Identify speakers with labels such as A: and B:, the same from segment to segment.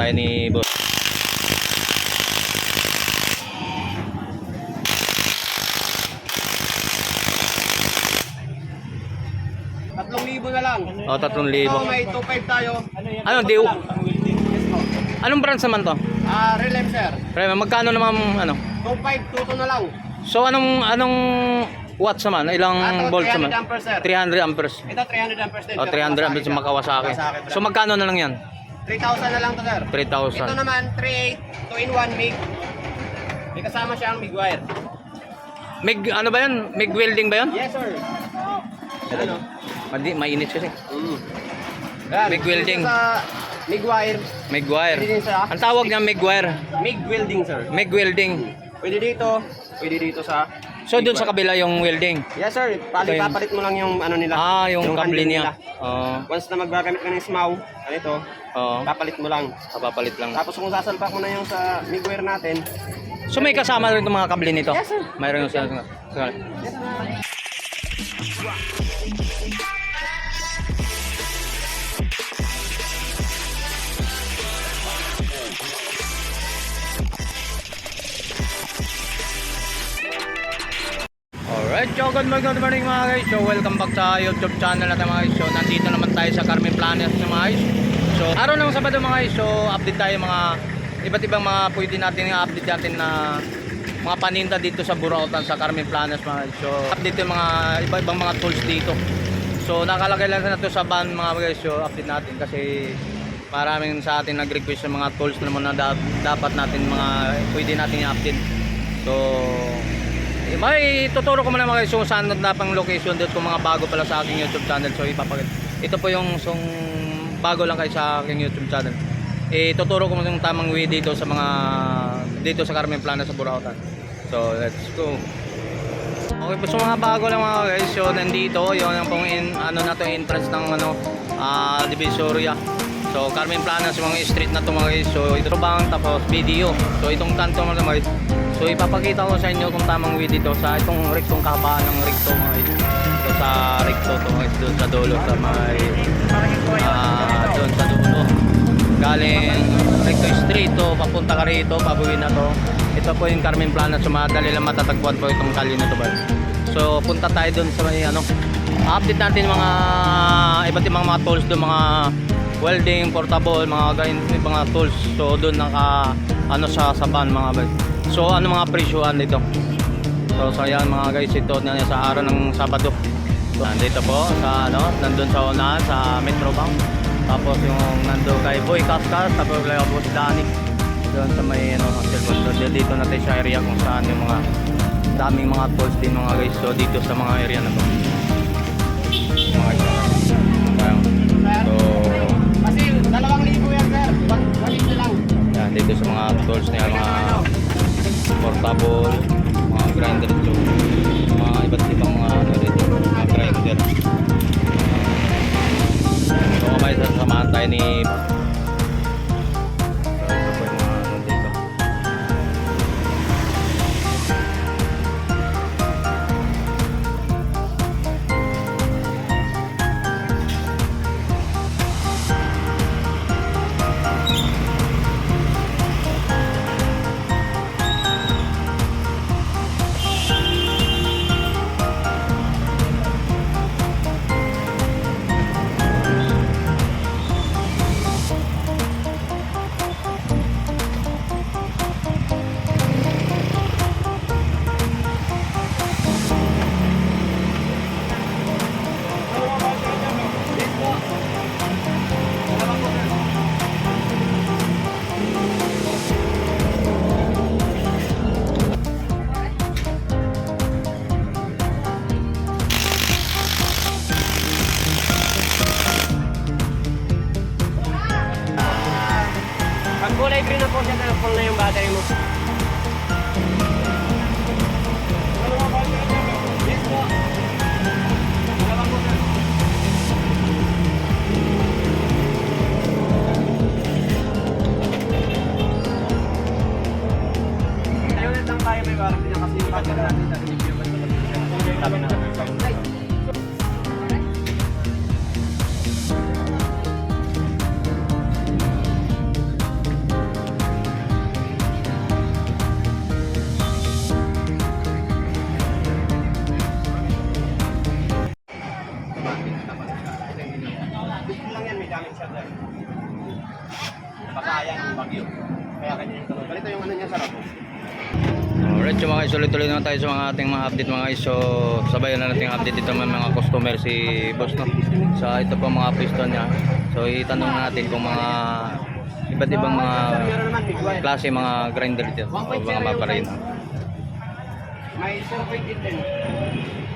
A: tayo ni boss.
B: Tatlong libo na lang.
A: O, 3,000.
B: Ito may 2.5 tayo.
A: Ano, di,
B: Yes po.
A: anong branch naman to?
B: Ah, relem sir.
A: Pre, magkano naman ano?
B: 2.5 tuto na lang.
A: So anong anong watts naman? Ilang
B: Ato,
A: volts
B: 300
A: naman?
B: ampere sir.
A: 300 amperes.
B: Ito 300 amperes din.
A: O, 300 amperes yung Kawasaki. So magkano na lang yan?
B: 3,000 na lang to sir.
A: 3,000.
B: Ito naman 3.8 2 in 1 MIG. May kasama siyang MIG wire.
A: Mig ano ba yan? Mig welding ba yan?
B: Yes sir. Ano?
A: Madi, mainit kasi.
B: Mm. Yan.
A: MIG welding.
B: Sa MIG wire.
A: Mig wire.
B: Pwede din sa
A: Ang tawag niya mig wire.
B: MIG welding sir.
A: Mig welding.
B: Pwede dito. Pwede dito sa
A: So dun sa kabila yung welding.
B: Yes sir. Pali,
A: Ito yung-
B: papalit mo lang yung ano nila.
A: Ah, yung, kable
B: handle
A: niya. Oo.
B: Once na magagamit ka ng SMAW, ano ito,
A: Oo.
B: papalit mo lang.
A: Papapalit lang.
B: Tapos kung sasalpak mo na yung sa MIG wire natin,
A: So may kasama rin itong mga kable nito?
B: Yes, sir.
A: Mayroon yung sa... sa- Alright, so good morning, good morning mga guys. So welcome back sa YouTube channel natin mga guys. So nandito naman tayo sa Carmen Planes mga guys. So araw ng Sabado mga guys. So update tayo mga iba't ibang mga pwede natin i-update natin na mga paninda dito sa Burautan sa Carmen Planes mga guys. So update yung mga iba-ibang mga tools dito. So nakalagay lang na to sa van mga guys. So update natin kasi maraming sa atin nag-request ng mga tools naman na da- dapat natin mga pwede natin i-update. So may tuturo ko muna mga guys kung saan na pang location dito kung mga bago pala sa aking YouTube channel. So ipapakita. Ito po yung sung bago lang kayo sa aking YouTube channel. Eh tuturo ko muna yung tamang way dito sa mga dito sa Carmen Plana sa Burautan. So let's go. Okay po sa mga bago lang mga guys. So nandito yun ang pong in, ano na to entrance ng ano ah Divisoria. So Carmen Planas yung mga street na to mga guys. So ito bang tapos video. So itong kanto mga guys. So ipapakita ko sa inyo kung tamang way dito sa itong rektong kabaan ng rekto mga guys. So sa rekto to guys doon sa dulo sa may ah doon sa dulo. Galing rekto street to papunta ka rito pabuwi na to. Ito po yung Carmen Planas. So lang matatagpuan po itong kalye na to ba. So punta tayo doon sa may ano update natin mga iba't ibang mga tools doon mga welding, portable, mga ganyan mga tools. So doon naka ano sa sa van mga guys. So ano mga presyohan dito? So so mga guys ito na sa araw ng Sabado. So, nandito po sa ano, nandun sa una sa Metro Bank. Tapos yung nando kay Boy Kaskas, tapos kay po si Danny. Doon sa may ano, cellphone so, dito natin sa area kung saan yung mga daming mga tools din mga guys. So dito sa mga area na to. Mga guys. So,
B: kasi dalawang libo yan sir. One libo lang.
A: Yan, dito sa mga tools na yan, mga portable, mga grinder tool, mga iba't ibang ano dito, mga grinder. So, kamay sa samahan tayo ni
B: 100% na full na yung battery mo.
A: So mga tuloy-tuloy naman tayo sa mga ating mga update mga guys. So, sabayan na natin update dito ng mga customer si boss, no? Sa ito po mga piston niya. So, itanong natin kung mga iba't ibang mga klase mga grinder dito o mga paparina.
B: May 0.8 din.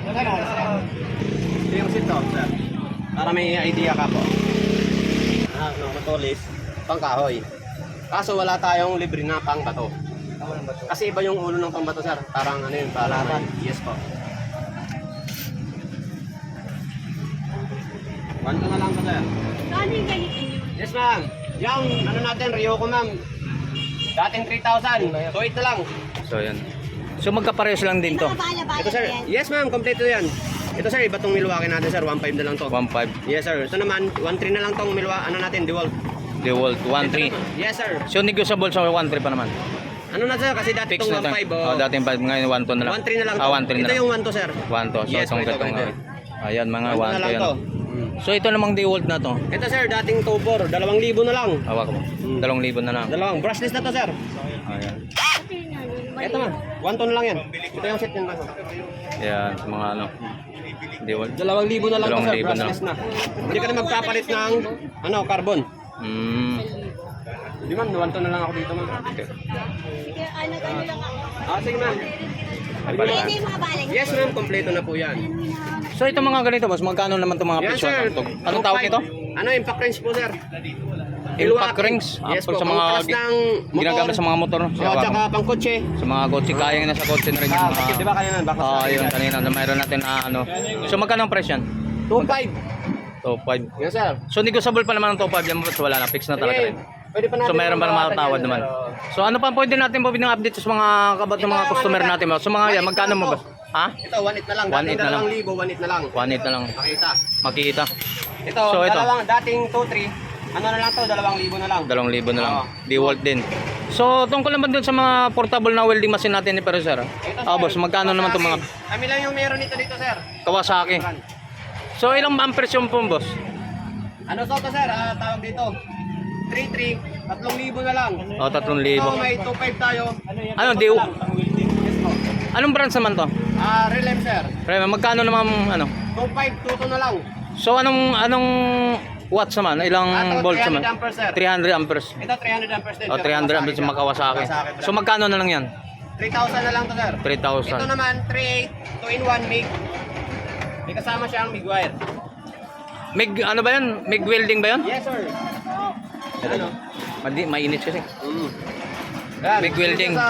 B: Sir. Ito yung seat top, sir. Para may idea ka po. Ah, no, matulis. Pangkahoy. Kaso wala tayong libre na pang bato. Kasi iba yung ulo ng pambato, sir. Parang ano yun, parang... Yes po. One to na lang to, sir.
C: Ano yung ganito nyo?
B: Yes, ma'am. Yung ano natin, Ryoko, ma'am. Dating 3,000. So, ito lang.
A: So, yan. So, magkaparehas lang din to.
B: Ito, sir. Yes, ma'am. Kompleto yan. Ito, sir. Iba tong Milwaukee natin, sir. 1.5 na lang to.
A: 1.5.
B: Yes, sir. Ito naman, 1.3 na lang tong Milwaukee. Ano natin, DeWalt.
A: DeWalt 1.3.
B: Yes, sir.
A: So, negotiable sa 1.3 pa naman.
B: Ano na, sir? Kasi dati
A: Fix
B: itong
A: na to.
B: 1.5.
A: Oh,
B: Oh.
A: dating 5 ngayon 1 to na lang.
B: 1.3 na lang to.
A: Ah, 1.3 na
B: Ito
A: lang.
B: yung 1 to, sir.
A: 1 to. So,
B: Yes,
A: itong
B: ito, ito.
A: Ayan, mga
B: 1
A: 1
B: na
A: to
B: lang
A: yan.
B: to.
A: oh.
B: Mm.
A: So, ito namang DeWalt na to.
B: Ito, sir. Dating Tobor. 2,000 na lang.
A: Hawak mo.
B: Hmm.
A: 2,000 na lang.
B: Dalawang. Brushless na to, sir.
A: Ayan.
C: Ito yung.
B: Ito, ma'am. 1 to na lang yan. Ito yung set yan, ma'am.
A: Ayan, sa mga ano. DeWalt.
B: Dalawang libo na lang to, sir.
A: 2,000 na.
B: Brushless na. Hindi ka na magpapalit ng ano, carbon.
A: Mm.
B: Hindi, ma'am. 1 to na lang ako dito, ma'am.
A: Okay.
C: Sige, ano, ano lang ako.
B: Ah, sige, ma'am.
C: Ito
A: balik.
B: Yes, ma'am. Kompleto na po yan.
A: So, ito mga ganito, boss. Magkano naman itong mga
B: Yan,
A: presyo?
B: sir.
A: Anong tawag nito?
B: Ano, impact range po, sir.
A: Impact rings.
B: Yes
A: Ah,
B: po,
A: sa mga
B: ng motor.
A: ginagamit sa mga motor. no?
B: Oh,
A: Sa,
B: tsaka pang kotse.
A: sa mga kotse, kaya nga nasa kotse na rin yung
B: Ah,
A: mga...
B: di ba kanina? Baka
A: Oo,
B: sa
A: yun kanina. Na mayroon natin na ano. So, magkano ang presyo yan?
B: 2.5.
A: Top 5.
B: Yes, sir.
A: So, negotiable pa naman ang top 5 yan, boss. Wala na. Fix na talaga rin.
B: Pwede pa natin.
A: So, mayroon pa naman tawad
B: yan,
A: naman. So, ano pa ang pwede natin po ng update sa mga kabat ng mga customer natin? boss? So, mga yan, magkano mo, boss? Ha?
B: Ito, 1.8 na lang.
A: 1.8
B: Dating
A: na lang.
B: 2,000, 1.8 na lang.
A: 1.8 na lang.
B: Makita.
A: Makikita.
B: Ito,
A: So, ito.
B: dalawang, dating 2.3. Ano na lang to, 2,000 na lang.
A: 2,000 na lang.
B: Oo.
A: DeWalt din. So, tungkol naman dun sa mga portable na welding machine natin ni Pero sir.
B: Ito,
A: Ah,
B: sir,
A: boss, magkano naman itong mga
B: Kawasaki. Kami lang yung meron nito dito, sir.
A: Kawasaki?
B: Brand.
A: So, ilang amperes yung po, boss?
B: Ano to to, sir? Ah, tawag dito. 3.3, 3,000 na lang.
A: O, 3,000.
B: Ito, may 2.5 tayo.
A: Ano, di...
B: Yes po.
A: Anong branch naman to?
B: Ah, relem, sir.
A: Pre, magkano naman, ano?
B: 2.5, 2 na lang.
A: So, anong, anong watts naman? Ilang
B: Ito,
A: volts
B: 300
A: naman?
B: ampere, sir.
A: 300 amperes.
B: Ito, 300 amperes din.
A: O, 300 amperes yung makawasaki. So, magkano na lang yan?
B: 3,000 na lang to, sir.
A: 3,000.
B: Ito naman, 3.8, 2 in 1 MIG. May kasama siyang MIG wire.
A: Mig, ano ba yan? Mig welding ba yan?
B: Yes, sir. Ano?
A: Madi, mainit kasi.
B: Mm. Yan.
A: MIG welding.
B: Sa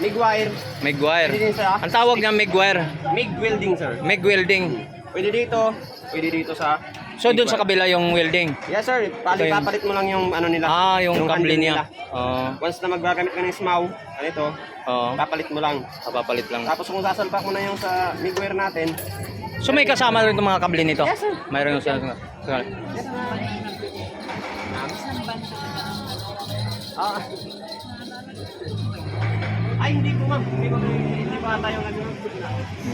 B: MIG wire.
A: Mig
B: Pwede
A: wire.
B: din sa
A: Ang tawag niya mig wire.
B: MIG welding, sir.
A: Mig welding.
B: Pwede dito, pwede dito sa
A: So, dun sa kabila yung welding.
B: Yes, sir. Pali,
A: Ito yung-
B: papalit mo lang yung ano nila.
A: Ah, yung kable
B: handle
A: niya. Oo.
B: Once na magagamit ka ng SMAW, ano ito,
A: Oo.
B: papalit mo lang.
A: Papapalit lang.
B: Tapos kung sasalpak mo na yung sa MIG wire natin,
A: So may kasama rin itong mga kable nito?
B: Yes, sir.
A: Mayroon yung sa... sa
B: Ah. Ay, hindi po ma'am. Hindi po, hindi pa tayo nag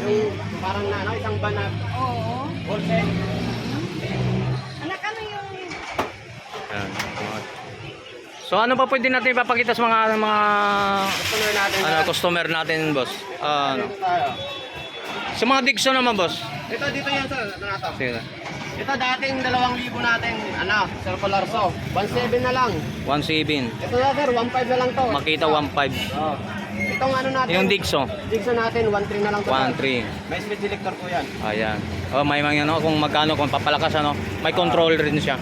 B: Yung parang na, ano, isang ban na
C: Oo.
B: wholesale.
C: Anak, ano yung...
A: Yan. So ano pa pwede natin ipapakita sa mga mga
B: Customer natin.
A: ano, customer natin, boss? Ah, ano. Sa mga Dixon naman, boss.
B: Ito, dito yan sir. Ito na to.
A: Sige.
B: Ito dating 2,000 natin, ano, circular saw. 1,700 na lang.
A: 1.7.
B: Ito na sir, 1,500 na lang to.
A: Makita 1.5.
B: Oh. Itong ano natin.
A: Yung Dixon,
B: Dixon natin, 1,300 na lang to.
A: 1.3.
B: May speed selector po yan.
A: Ayan. Oh, may mga ano kung magkano kung papalakas ano, may control rin siya.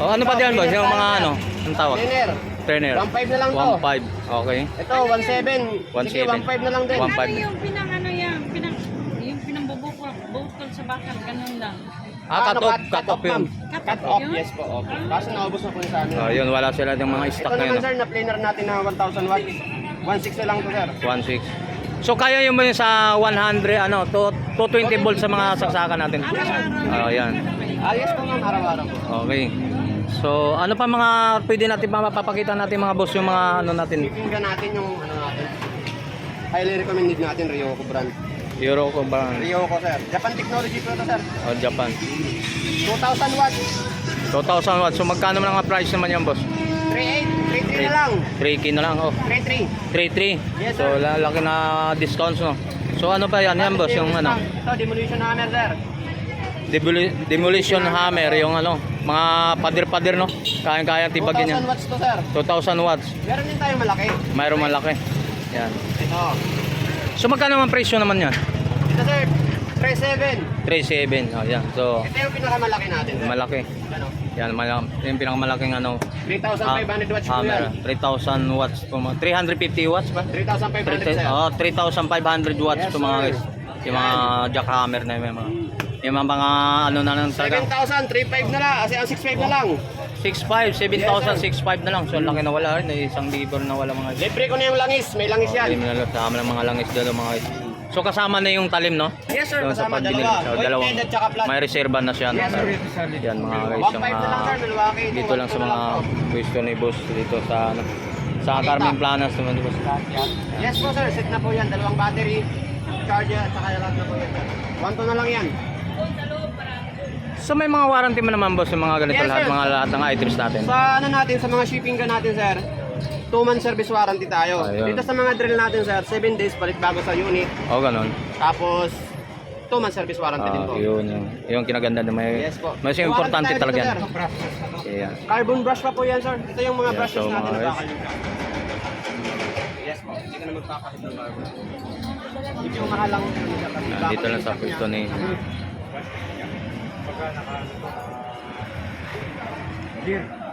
A: Oh, ano pa diyan, boss? Yung mga ano, ang tawag?
B: Trainer.
A: Trainer.
B: 1,500 na lang to.
A: 1.5. Okay.
B: Ito, 1,700. Sige,
A: 1,700.
B: 1,500 na lang din.
A: One-
C: Ano
A: 1.5.
C: yung? Pinang, yung pinambubukol bukol sa bakal, ganun lang.
A: Ah, cut off, cut off yun.
C: Cut
B: Cut
C: off
B: off,
C: yun?
B: yes po. Okay. Kaso naubos na po yun sa amin.
A: Oh, yun, wala sila ng mga
B: Ito
A: stock na
B: naman
A: yun.
B: sir, na planer natin na 1,000 watts. 1,600 na lang to sir.
A: 1.6. So kaya yung mo yun sa 100 ano, to 220 volts sa mga saksakan natin.
C: Araw-araw.
A: Oh, yan.
B: Ah, yes po ma'am, araw-araw po.
A: Okay. So, ano pa mga pwede natin mapapakita natin mga boss yung mga ano natin?
B: Pipinggan natin yung ano natin. Highly recommended natin Ryoko brand.
A: Euro ko ba?
B: Ryoko sir. Japan technology po ito sir.
A: O Japan.
B: 2,000 watts.
A: 2,000 watts. So magkano naman ang price naman yan, boss?
B: 3.8, 3.3 na lang.
A: 3K na lang, oh.
B: 3.3.
A: 3.3.
B: Yes,
A: so
B: sir.
A: lalaki na discounts, no? So ano pa yan? Yan, boss, yung ano?
B: Ito, demolition hammer, sir.
A: Demoli- demolition hammer, yung ano, mga padir-padir, no? Kaya-kaya tibagin yan.
B: 2,000 watts to, sir.
A: 2,000 watts.
B: Meron din tayong malaki.
A: Mayroon malaki. Yan.
B: Ito.
A: So magkano naman presyo naman yan?
B: Ito, sir. 3.7.
A: 3.7. Oh, yan. So,
B: Ito yung pinakamalaki natin, sir.
A: malaki.
B: Ano?
A: Yan, malaki. Yung pinakamalaking ano,
B: 3,500 watts po
A: hammer.
B: yan.
A: 3,000 watts po. mga- 350 watts ba?
B: 3,500, sir.
A: Oh, 3,500 watts
B: Yes,
A: to mga
B: sir.
A: guys. Yung mga jackhammer na yung mga yung mga, mga ano na lang talaga.
B: 7,000, 3.5 na lang. Kasi ang 6.5 na lang.
A: 6,500, 7,000,
B: Yes,
A: 6,500 na lang. So, ang laki na wala rin. eh. Isang libo na wala mga guys.
B: Libre ko na yung langis. May langis yan.
A: Talim na lang. Kasama ng mga langis dalo mga guys. So, kasama na yung talim, no?
B: Yes, sir.
A: Sa
B: Kasama
A: pagbili.
B: dalawa.
A: So, dalawang. May reserva na siya.
B: Yes, sir.
A: Yan mga guys.
B: 1.5
A: Yung.
B: Milwaukee.
A: dito lang sa
B: 1.5 na
A: mga pwesto ni boss dito sa ano, sa Carmen Planas naman di ba?
B: Yes po, sir. Set na po yan. Dalawang battery. Charger at saka lahat na po yan. 1 na lang yan.
A: So may mga warranty mo naman boss yung mga ganito
B: Yes,
A: lahat
B: sir.
A: mga lahat ng items natin.
B: Sa ano natin, sa mga shipping ka natin, sir, 2 month service warranty tayo.
A: Ayun.
B: Dito sa mga drill natin, sir, 7 days palit bago sa unit.
A: O ganun.
B: Tapos, 2 month service warranty din
A: Ah,
B: po.
A: yun yung yung kinaganda na may
B: Yes po.
A: mas yung importante
B: Warranty tayo
A: talaga.
B: dito,
A: yan.
B: sir.
A: Yan.
B: Carbon brush pa po yan, sir. Ito yung mga
A: Yeah,
B: brushes
A: so,
B: natin
A: mga
B: na
A: guys.
B: bakal. Yes po. Hindi ka na magkakahit ng carbon. Medyo mahal lang. sir, kasi
A: Ah,
B: bakal
A: dito lang sa pwesto ni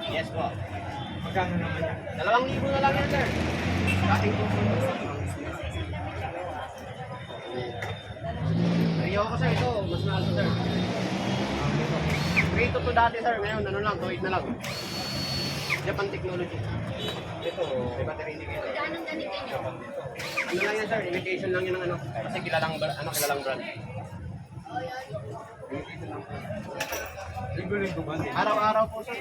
B: Yes po. Magkano naman yan? Dalawang libo na lang yan, sir. Dating po. Ayaw ko, sir. Ito, mas mahal to, sir. 3 to 2 dati, sir. Ngayon, ano lang, 2.8 na lang. Japan Technology. Ito, may battery indicator. Ano lang yan, sir? Imitation lang yan ng ano. Kasi kilalang, ano, kilalang brand. Araw-araw po, sir.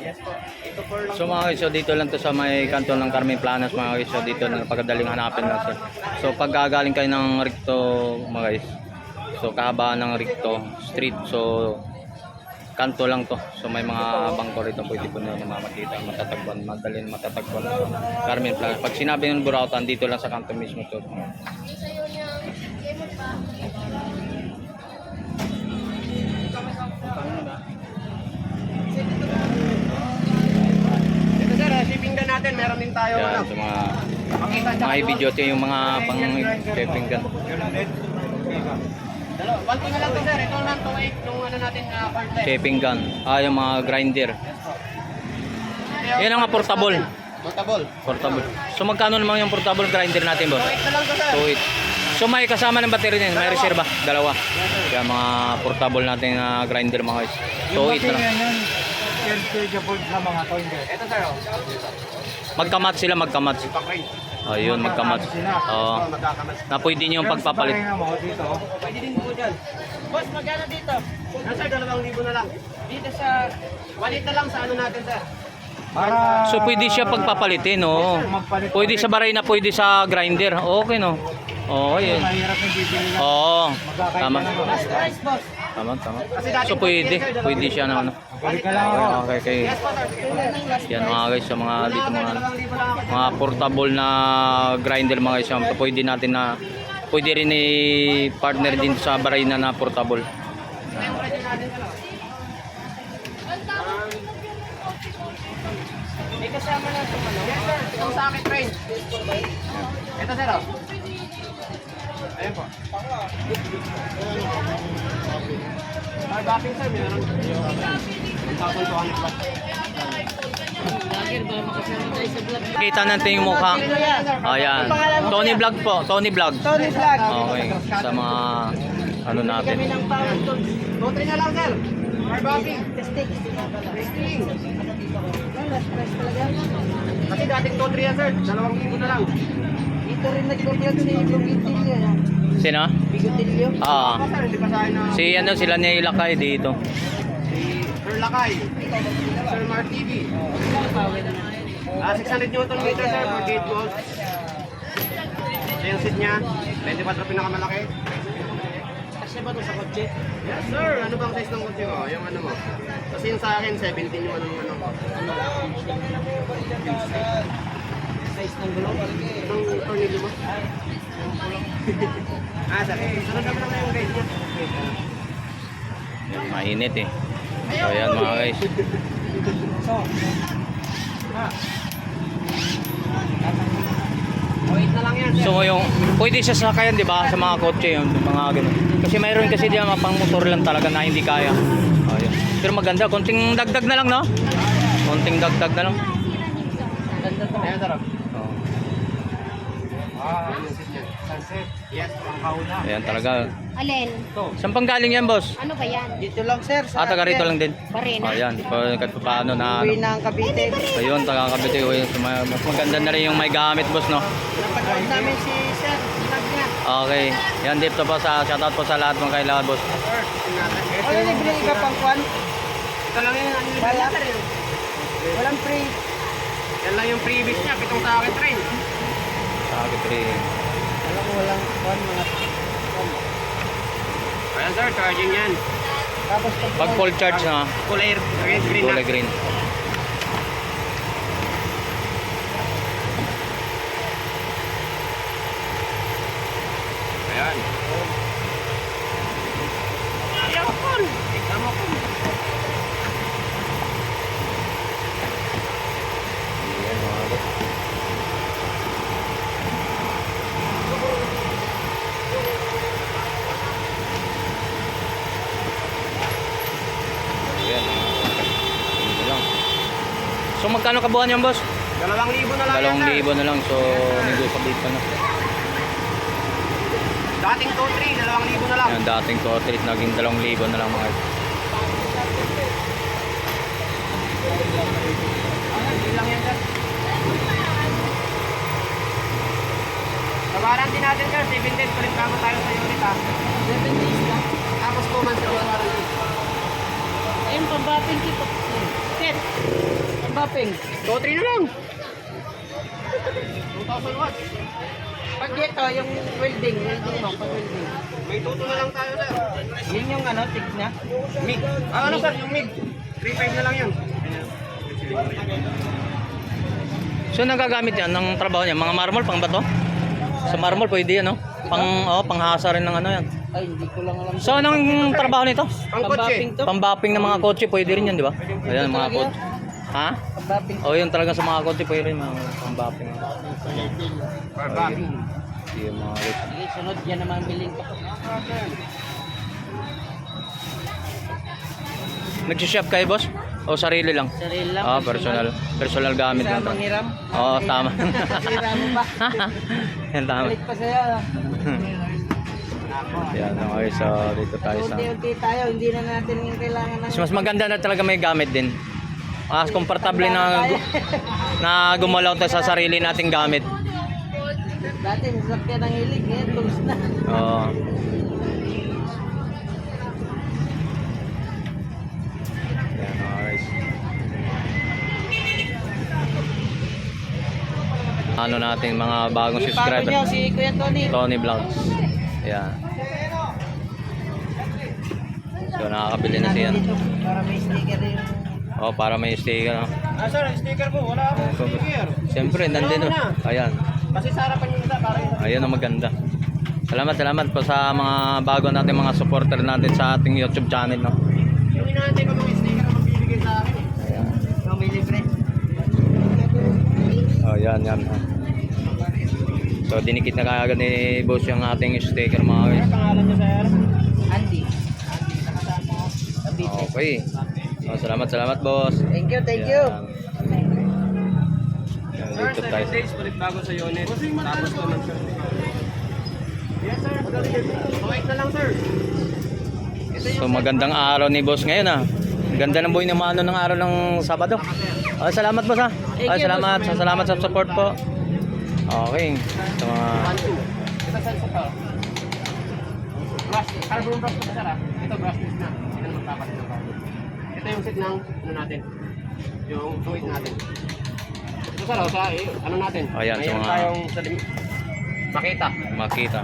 B: Yes po. Ito for lang.
A: So mga dito lang to sa may kanto ng Carmen Planas mga guys. So dito na pagkadaling hanapin lang siya. So pag gagaling kayo ng Ricto mga guys. So kahabaan ng Ricto Street. So kanto lang to. So may mga bangko rito pwede po na makakita, matatagpuan, madali matatagpuan sa Carmen Planas. Pag sinabi ng Burautan, dito lang sa kanto mismo to.
B: Natin, meron din tayo
A: Yan,
B: ano.
A: sa mga mga video ito yung mga pang shipping gun.
B: One na lang to sir. Ito lang to eight yung ano natin na uh, part
A: Shipping gun. Ah, yung mga grinder. Yan ang mga portable.
B: Portable.
A: Portable. So magkano naman yung portable grinder natin, boss?
B: So eight na lang to sir.
A: 2.8. So may kasama ng battery din, may reserva, dalawa. Kaya mga portable natin na grinder mga guys. So 8 na lang.
B: Ito sir, oh.
A: Magkamat sila, magkamat.
B: Pack-range.
A: Ayun, magkamat. Oo.
B: Oh.
A: Na pwede nyo yung pagpapalit.
B: Pwede din po dyan. Boss, magkano dito? Dalawang libo na lang. Dito sa... Walit na lang sa ano natin sir.
A: So pwede siya pagpapalitin, oo. Pwede sa baray na pwede sa grinder. Okay no. Oo, yun. Oo. Tama.
B: Price boss.
A: Tama, tama. So pwede, pwede siya na ano.
B: Balik ka lang ako.
A: Okay,
B: sir.
A: Yan mga guys, sa mga dito mga ano. Mga portable na grinder mga guys, yung pwede natin na pwede rin i-partner din sa baray na na portable.
B: May kasama na ito ano? Yes sir, itong sa akin train. Ito sir oh. Ayun po. Ay, bakit sir, meron. 1,200 baht.
C: Lagir ba?
A: Kita natin yung mukha. Ayan. Tony Vlog po, Tony Vlog.
B: Tony Vlog.
A: Okay, sa mga ano natin.
B: Three na lang sir. Ay, bakit? Testing. Testing. Kasi dating 2-3 yan sir, dalawang libo na lang.
D: Dito rin nag-vlog si Lugitilio.
A: Sino? Ah.
B: Sa akin na...
A: Si ano sila niya ilakay dito.
B: Si Sir Lakay. Sir Mark TV. Ah, 600 Newton meter sir, 48 volts. Ito yung seat niya. 24 pinakamalaki.
D: Kasya ba ito sa kotse?
B: Yes, sir. Ano bang size ng kotse ko? Yung ano mo? Kasi yung sa akin, 17 yung ano ano ko.
D: Size ng gulong?
B: Itong tornillo mo? ah, sir. Sunod naman naman yung niya.
A: Yan, mainit eh. So yan mga guys.
D: So, ha? Na.
A: So yung pwede siya sakayan 'di ba sa mga kotse yun, mga ganun. Kasi mayroon kasi diyan mga pang motor lang talaga na hindi kaya. Ayun. Pero maganda, konting dagdag na lang no? Konting dagdag na lang.
D: Ganda to.
B: Ayan, sir.
A: Oh.
B: Ah, ano yung niya? Sunset. Yes, pang kauna.
A: Ayan talaga.
C: Alin?
A: Saan pang galing yan, boss?
C: Ano ba yan?
D: Dito lang sir. Sa
A: Ah, taga rito lang din.
C: Barena?
A: Ayan, pa- kahit pa paano na
D: Uwi
A: ano.
D: na ang Cavite.
A: Ayun, taga Cavite. Ayun, so, ma- mas maganda na rin yung may gamit, boss, no?
D: Napanood namin si sir. Vlog niya.
A: Okay. Yan, dito po sa shoutout po sa lahat mga kailangan, boss.
B: Sir, tingnan natin.
D: O yun, libre ka pang kwan.
B: Ito lang yung ano
D: Wala. Walang free.
B: Yan lang yung previous niya, pitong sa akin train.
A: Sa Cavite rin.
D: Walang kwan mga
B: Ayan sir, charging yan.
D: Tapos
A: Pag full charge na,
B: Kulay green, green na.
A: kulay green.
B: Ayan. Ayaw ko. Tignan mo ko.
A: Ayan, mga boss. Ayan, yun lang. So magkano kabuhan yan boss?
B: Dalawang libo na lang
A: Dalawang
B: yan,
A: libo na lang. So negotiable pa na.
B: Dating 2-3, dalawang libo na lang.
A: Ayan, dating to treat naging dalawang libo na lang mga
B: Hindi lang yan sir. Sa warranty natin sir, 7 days ulit bago tayo sa unit ha.
D: 7 days lang.
B: Tapos 2 months sa warranty.
C: Ayun, pambapin kita. Pet.
D: Ang baping.
B: 2-3 na lang. 2,000 watts.
D: Pag dito, yung welding, welding mo, pag welding.
B: May tuto na lang tayo sir.
D: Yun yung ano, tick na.
B: MIG. Ah, ano sir, yung MIG. 3.5 na lang yun.
A: So nagagamit yan ng trabaho niya, mga marmol pang bato? Sa marmol pwede yan, no? Pang oh, panghasa rin ng ano yan.
D: Ay, hindi ko lang alam.
A: So anong trabaho nito?
B: Ang kotse.
A: Pambapping ng mga kotse pwede rin yan, di ba? Ayan mga kotse. Ha?
D: Pambaping.
A: O yun talaga sa mga kotse pwede rin mga pambapping.
B: Barbacking.
A: Yung mga kotse.
D: Sige, sunod yan naman biling ko.
A: Nag-shop kayo, boss? O sarili lang?
D: Sarili lang.
A: Ah, personal. Personal gamit lang.
D: Manghiram.
A: Oo, tama.
D: Hira mo pa.
A: Yan, tama.
D: Balik pa sa'yo.
A: Yan, okay. So, dito tayo sa...
D: Unti-unti tayo, hindi na natin yung kailangan ng...
A: Mas maganda na talaga may gamit din. Mas komportable na, na gumalaw tayo sa sarili nating gamit.
D: Dati, sasakyan ng hilig, ngayon, tools na.
A: Oo. Yan, alright. Ano natin mga bagong
D: bago
A: subscriber.
D: niyo, si Kuya Tony.
A: Tony Vlogs. Yan. So nakakabili na siya.
D: Para may sticker yung...
A: Oh, para may sticker. No?
B: Ah sir, yung sticker ko, wala akong sticker.
A: Siyempre, nandito. Ayan.
B: Kasi sa harapan yung isa, para yung
A: Ayun ang maganda. Salamat, salamat po sa mga bago natin mga supporter natin sa ating YouTube channel. No?
B: yung inaantay ko mga sticker na magbibigay sa akin. eh.
A: Ayan.
D: Yung may libre.
A: Oh, yan, yan. So, dinikit na kagad ni boss yung ating sticker mga guys.
B: Ano pangalan niya sir?
D: Andy. Andy, nakasama ko.
A: Okay. Oh, salamat, salamat boss.
D: Thank you, thank you.
A: Yan. Dito
B: 7
A: tayo.
B: days ulit bago sa unit. Tapos 2 months sir. Yes sir, Wait na lang sir. Ito
A: So magandang araw ni boss ngayon ah. Ganda ng buhay ng mano ng araw ng Sabado. Oh, salamat boss ah.
D: Thank
A: Oh,
D: you,
A: salamat, salamat sa support po. Okay. Sa mga
B: 1, 2. Ito sir, ito. Brush, carbon brush ko sir ah. Ito brush na. Na magpapalit ng. Ito yung set ng ano natin. Yung suit natin. Ito sir, oh, sa eh, ano natin.
A: Oh, yan, sa
B: Mayroon
A: mga-
B: tayong sa lim- makita.
A: makita.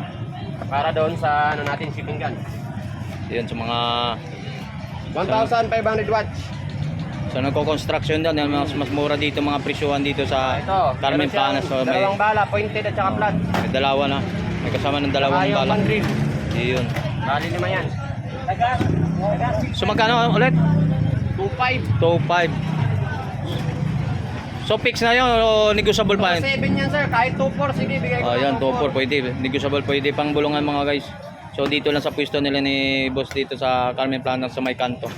B: Para doon sa ano natin shipping gun.
A: Yan sa mga
B: 1,500 watts.
A: sa nagko-construction doon, yan, mas, mas mura dito mga presyuhan dito sa
B: Ito,
A: Carmen
B: meron siyang
A: Planas. So, may,
B: dalawang bala, pointed at saka flat.
A: may dalawa na. May kasama ng dalawang
B: yung
A: bala.
B: pandrill.
A: Yun.
B: Bali lima yan.
A: So magkano ulit?
B: 2,500.
A: 2.5. So fix na yun o negotiable pa yun?
B: 7 yan sir, kahit 2,400 sige bigay ko
A: Oh,
B: ng
A: yan, 2.4 pwede. Negotiable pwede pang bulungan mga guys. So dito lang sa pwesto nila ni boss dito sa Carmen Plana sa may kanto.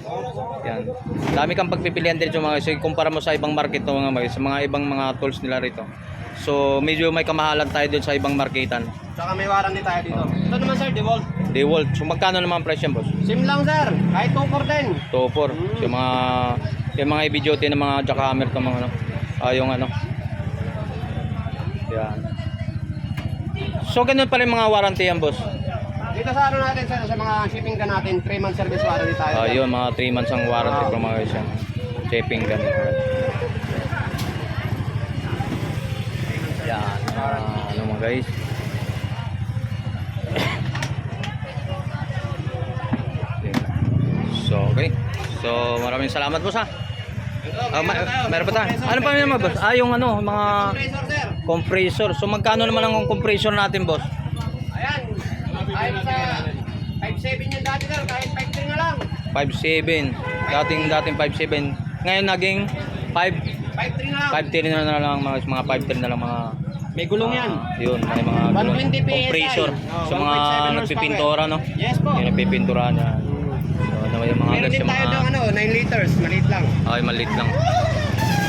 A: Yan. Dami kang pagpipilian dito mga guys. So, kumpara mo sa ibang market to mga guys, sa mga ibang mga tools nila rito. So medyo may kamahalan tayo dun sa ibang marketan.
B: Saka may warranty tayo dito. Ito naman sir, DeWalt.
A: DeWalt. So magkano naman ang presyo boss?
B: Sim lang sir, kahit 2,400 din.
A: 2.4. Yung mga yung mga duty ng mga jackhammer to mga ano. Ah, yung ano. Yan. So ganun pa rin mga warranty yan boss.
B: Dito sa ano natin sir, sa mga shipping ka natin, 3 month service warranty tayo.
A: Ah,
B: sir.
A: yun, mga 3 months ang warranty
B: Ah.
A: from mga guys. Shipping ganun. Yan. ah, ano mga guys. So, okay. So, maraming salamat boss ha.
B: Ito,
A: Ah, ma-
B: meron
A: pa tayo. Ano pa naman boss? Ah, yung ano, mga
B: Compressor.
A: So, magkano naman ang compressor natin boss?
B: Ayan, kahit sa 5.7 yung dati sir, kahit 5.3 na lang.
A: 5.7. Dating dating 5.7. Ngayon naging 5
B: 5.3 na lang.
A: 5.3 na, na lang mga mga 5.3 na lang mga
B: May gulong yan.
A: ah, yun, may mga
B: 120 PSI.
A: compressor.
B: Oh,
A: sa mga
B: 1.7
A: nagpipintura no.
B: Yes po.
A: Yung nagpipintura na. So, ano yung mga
B: Meron
A: guys,
B: din
A: yung
B: tayo
A: mga
B: doon ano, 9 liters, maliit lang.
A: ay maliit lang.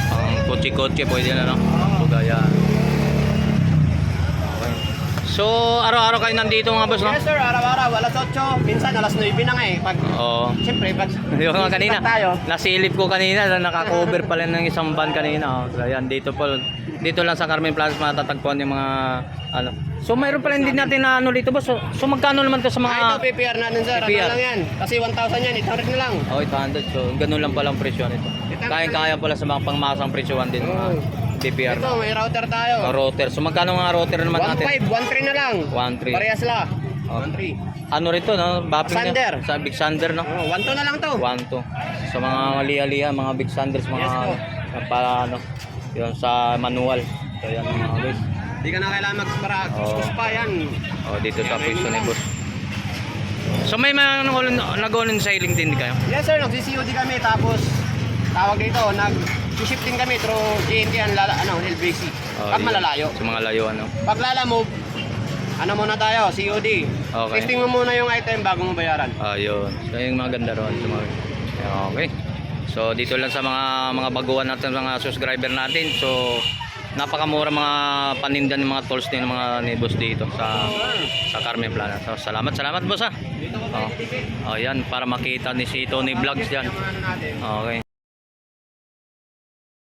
A: Pang kotse-kotse pwede na no. So gaya. Okay. So araw-araw kayo nandito mga boss no?
B: Yes sir, araw-araw, alas 8, minsan alas 9 na nga eh. Pag,
A: Oo.
B: siyempre, pag
A: Yung nga kanina,
B: tayo.
A: nasilip ko kanina, na naka-cover pala ng isang van kanina. Oh. So, ayan, dito po, dito lang sa Carmen Plaza matatagpuan yung mga ano. So mayroon pala hindi natin na ano dito boss. So, so magkano naman to sa
B: Ah,
A: mga
B: ito, PPR natin sir, ano
A: PPR.
B: lang yan. Kasi 1,000 yan, 800 na lang.
A: Oh, 800. So ganun lang pala ang presyo nito. Kaya-kaya pala sa mga pangmasang presyohan din mga
B: Oo.
A: PPR.
B: Ito, may router tayo.
A: Mga router. So magkano nga router naman natin?
B: 1.5, 1.3 na lang.
A: 1.3.
B: Parehas la.
A: Oh.
B: 1.3.
A: Ano rito no? Bapping niya?
B: Sander.
A: Sa Big Sander no?
B: Oh, 1.2 na lang to.
A: 1 2. Sa mga liha-liha, mga Big Sanders, mga
B: Yes, po.
A: sa para ano, yun sa manual. So yan mga guys.
B: Hindi ka na kailangan magpara kuskus pa yan.
A: Oh, dito sa pwesto ni boss. So may mga nag-on sailing din kayo?
B: Yes sir, nagsi-COD kami tapos tawag dito, nag-shifting kami through GNT and lala, ano, LBC.
A: Oh,
B: Pag malalayo.
A: Sa mga layo ano.
B: Pag lalamove, ano muna tayo, COD.
A: Okay.
B: Testing mo muna yung item bago mo bayaran.
A: Ayun. So yung mga ganda ron. So, mga, okay. So dito lang sa mga mga baguhan natin mga subscriber natin. So napakamura mga paninda ng mga tools din ng mga ni boss dito sa sa Carmen Plana. So salamat, salamat boss ha.
B: Ko
A: Oh. Oh, para makita ni si Tony Vlogs diyan. Okay.